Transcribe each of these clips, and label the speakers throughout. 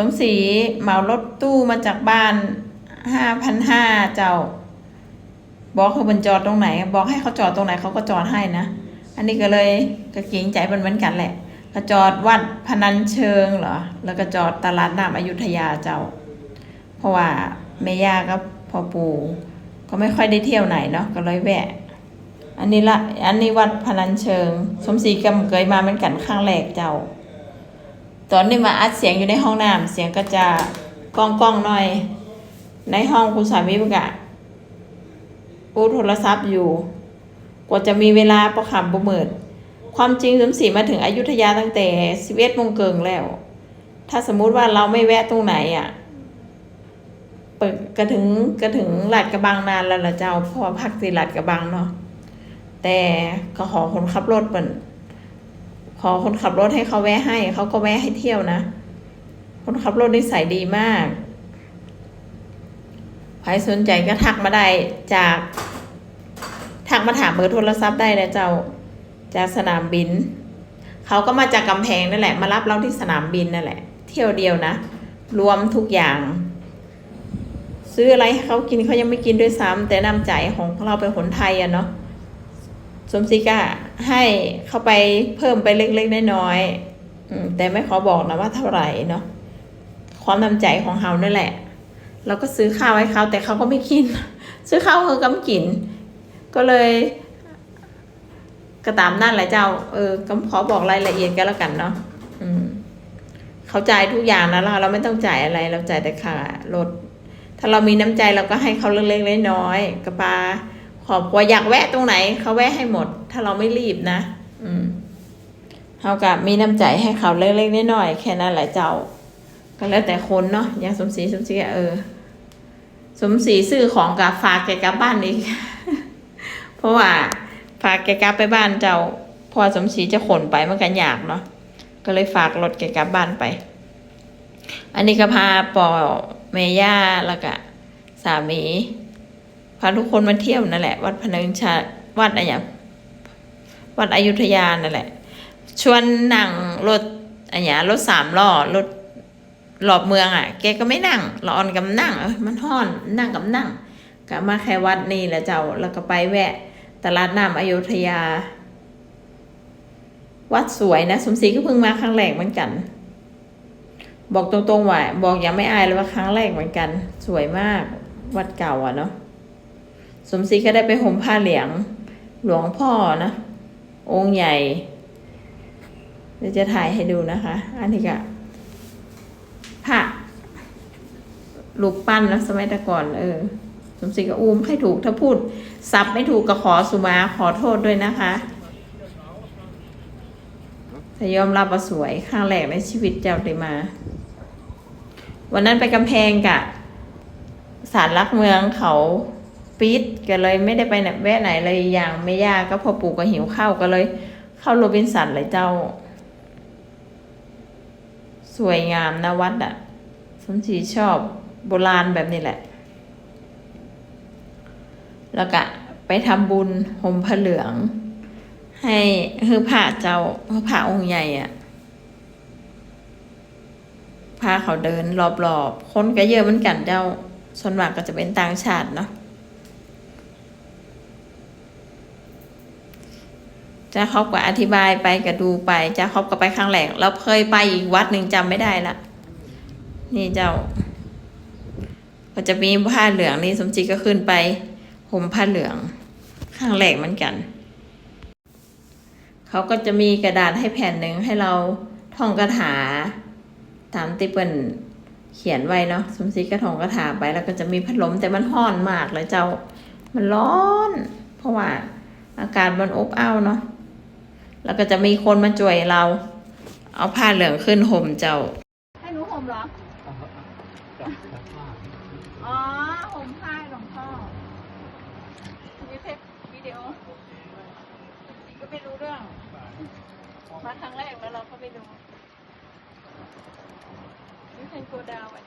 Speaker 1: สมศรีเหมารถตู้มาจากบ้านห้าพันห้าเจ้า บอกเขาบนจอดตรงไหน บอกให้เขาจอดตรงไหนเขาก็จอดให้นะ อันนี้ก็เลยก็เกรงใจมันเหมือนกันแหละก็จอดวัดพนัญเชิงเหรอ แล้วก็จอดตลาดน้ำอยุธยาเจ้า เพราะว่าแม่ย่ากับพ่อปู่ก็ไม่ค่อยได้เที่ยวไหนเนาะก็เลยแวะ อันนี้ละ อันนี้วัดพนัญเชิง สมศรีกำเกยมาเหมือนกันข้างแรกเจ้า ตอนนี้มาอัดเสียงอยู่ในห้องน้ำเสียงก็จะก้องก้องๆหน่อย ในห้องคุณสามีประกะปูโทรศัพท์อยู่ กว่าจะมีเวลาประคำประเมิด ความจริงสมศรีมาถึงอยุธยาตั้งแต่สิบเอ็ดโมงเกิงแล้ว ถ้าสมมุติว่าเราไม่แวะตรงไหนอะเปิดก็ถึงก็ถึงหลัดกระบังนานแล้วละเจ้าเพราะว่าพักสิหลัดกระบังเนาะแต่ก็ขอคนขับรถเปิ่น ขอคนขับรถให้เขาแวะให้ เขาก็แวะให้เที่ยวนะ คนขับรถนิสัยดีมากใครสนใจก็ทักมาได้จาก ทักมาถามเบอร์โทรศัพท์ได้นะเจ้า จากสนามบิน เขาก็มาจากกำแพงนั่นแหละ มารับเราที่สนามบินนั่นแหละ เที่ยวเดียวนะ รวมทุกอย่าง ซื้ออะไรให้เขากินเขายังไม่กินด้วยซ้ำแต่นำใจของเราเป็นคนไทยอะเนาะสมศรีก็ ให้เข้าไปเพิ่มไปเล็กๆน้อยๆอืมแต่ไม่ขอบอกนะว่าเท่าไหร่เนาะความน้ำใจของเขานั่นแหละ เราก็ซื้อข้าวให้เขาแต่เขาก็ไม่กิน ซื้อข้าวเขาก็ไม่กิน ก็เลยก็ตามนั่นแหละเจ้า เออก็ขอบอกรายละเอียดกันแล้วกันเนาะอืมเขาจ่ายทุกอย่างนะเราเราไม่ต้องจ่ายอะไร เราจ่ายแต่ค่ารถ ถ้าเรามีน้ำใจเราก็ให้เขาเล็กๆน้อยๆกระปาขอบกว่าอยากแวะตรงไหนเขาแวะให้หมด ถ้าเราไม่รีบนะ อืมเขากับมีน้ำใจให้เขาเล็กๆน้อยๆแค่นั้นแหละเจ้า ก็แล้วแต่คนเนาะอย่างสมศรีสมศรีเออ สมศรีซื้อของกับฝากแกกลับบ้านอีก เพราะว่าฝากแกกลับไปบ้านเจ้าพอสมศรีจะขนไปมันกันยากเนาะก็เลยฝากรถแกกลับบ้านไป อันนี้ก็พาปอเมย่าแล้วก็สามีพาทุกคนมาเที่ยวนั่นแหละ วัดพนัญชาวัดอะไรอย่าง วัดอยุธยานั่นแหละ ชวนนั่งรถอะไรอย่างรถสามล้อรถรอบเมืองอะ แกก็ไม่นั่งเรออนกับนั่งเอ้ยมันห้อนนั่งกับนั่งก็มาแค่วัดนี่แหละเจ้าแล้วก็ไปแวะ ตลาดน้ำอยุธยา วัดสวยนะ สมศรีก็เพิ่งมาครั้งแรกเหมือนกัน บอกตรงๆว่าบอกยังไม่อายเลยว่าครั้งแรกเหมือนกัน สวยมากวัดเก่าอะเนาะสมศรีก็ได้ไปห่มผ้าเหลืองหลวงพ่อนะ องค์ใหญ่เดี๋ยวจะถ่ายให้ดูนะคะ อันนี้ก็พระลูกปั้นนะสมัยแต่ก่อน เออ สมศรีก็อุ้มให้ถูกถ้าพูดสับไม่ถูกก็ขอสุมาขอโทษด้วยนะคะแต่ยอมรับว่าสวยครั้งแรกในชีวิตเจ้าได้มา วันนั้นไปกำแพงกะศาลลักเมืองเขา ปิดก็เลยไม่ได้ไปไหนแวะไหนเลยอย่างไม่ยากก็พอปู่ก็หิวข้าวก็เลย เข้าโรบินสันเลยเจ้า สวยงามนะวัดอะสมศรีชอบโบราณแบบนี้แหละ แล้วก็ไปทำบุญห่มผ้าเหลือง ให้คือพระเจ้าคือพระองค์ใหญ่อะพาเขาเดินรอบๆ คนก็เยอะเหมือนกันเจ้าส่วนมากก็จะเป็นต่างชาติเนาะ จ้าเขาก็อธิบายไปก็ดูไปจ้าเขาก็ไปครั้งแรกเราเคยไปอีกวัดหนึ่งจำไม่ได้ละนี่เจ้า ก็จะมีผ้าเหลืองนี่สมจิตก็ขึ้นไปห่มผ้าเหลืองข้างแรกเหมือนกัน เขาก็จะมีกระดาษให้แผ่นหนึ่งให้เราท่องคาถา ตามที่เปิ้นเขียนไว้เนาะสมศรีก็ท่องคาถาไปแล้วก็จะมีพัดลมแต่มันห้อนมากเลยเจ้า มันร้อน เพราะว่าอากาศมันอบอ้าวเนาะ แล้วก็จะมีคนมาช่วยเรา เอาผ้าเหลืองขึ้นห่มเจ้า ให้หนูห่มเหรอ อ๋อห่มผ้าหลวงพ่อมีเทปวิดีโอก็ไม่รู้เรื่อง มาครั้งแรกแล้วเราก็ไม่รู้ You can go down and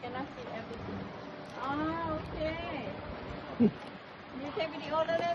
Speaker 1: cannot see everything อ๋อโอเคมีเทปวิดีโอแล้วเลย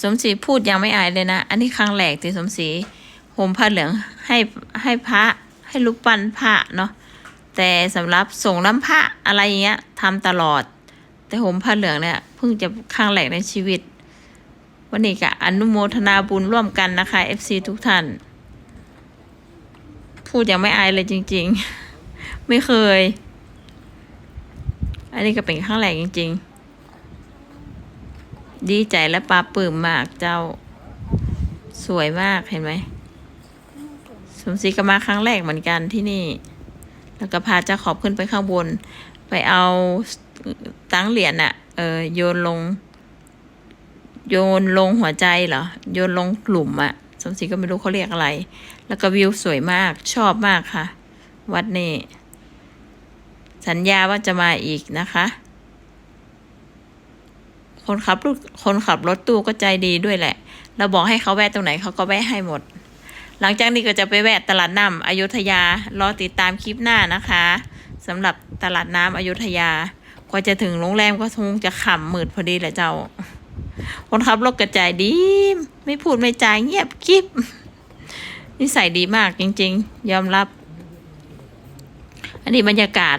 Speaker 1: สมศรีพูดยังไม่อายเลยนะ อันนี้ครั้งแรกที่สมศรีห่มผ้าเหลืองให้ให้พระให้รูปปั้นพระเนาะแต่สำหรับส่งน้ำพระอะไรเงี้ยทำตลอด แต่ห่มผ้าเหลืองเนี่ยเพิ่งจะครั้งแรกในชีวิต วันนี้ก็อนุโมทนาบุญร่วมกันนะคะ FC ทุกท่าน พูดยังไม่อายเลยจริง ๆ ไม่เคย อันนี้ก็เป็นครั้งแรกจริง ๆ ดีใจและปลาปื้มมากเจ้า สวยมากเห็นไหมสมศรีก็มาครั้งแรกเหมือนกันที่นี่ แล้วก็พาเจ้าขอบขึ้นไปข้างบน ไปเอาตังเหรียญอะเออโยนลง โยนลงหัวใจเหรอ โยนลงหลุมอะสมศรีก็ไม่รู้เขาเรียกอะไร แล้วก็วิวสวยมากชอบมากค่ะ วัดนี้สัญญาว่าจะมาอีกนะคะ คนขับรถคนขับรถตู้ก็ใจดีด้วยแหละ เราบอกให้เขาแวะตรงไหนเขาก็แวะให้หมด หลังจากนี้ก็จะไปแวะตลาดน้ำอยุธยารอติดตามคลิปหน้านะคะสำหรับตลาดน้ำอยุธยากว่าจะถึงโรงแรมก็คงจะขำมืดพอดีแหละเจ้า คนขับรถกระจายดี ไม่พูดไม่จายเงียบกริบนิสัยดีมากจริง ๆ ยอมรับ อันนี้บรรยากาศ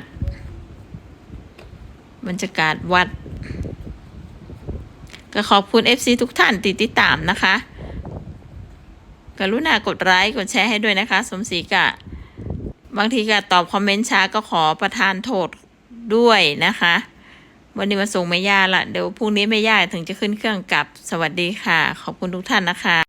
Speaker 1: บรรยากาศวัด ก็ขอบคุณ FC ทุกท่านติดติดตามนะคะ กรุณากดไลค์กดแชร์ให้ด้วยนะคะ สมศรีกะ บางทีกะตอบคอมเมนต์ช้าก็ขอประทานโทษด้วยนะคะ วันนี้มาส่งแม่ย่าละเดี๋ยวพรุ่งนี้แม่ย่าถึงจะขึ้นเครื่องกลับ สวัสดีค่ะ ขอบคุณทุกท่านนะคะ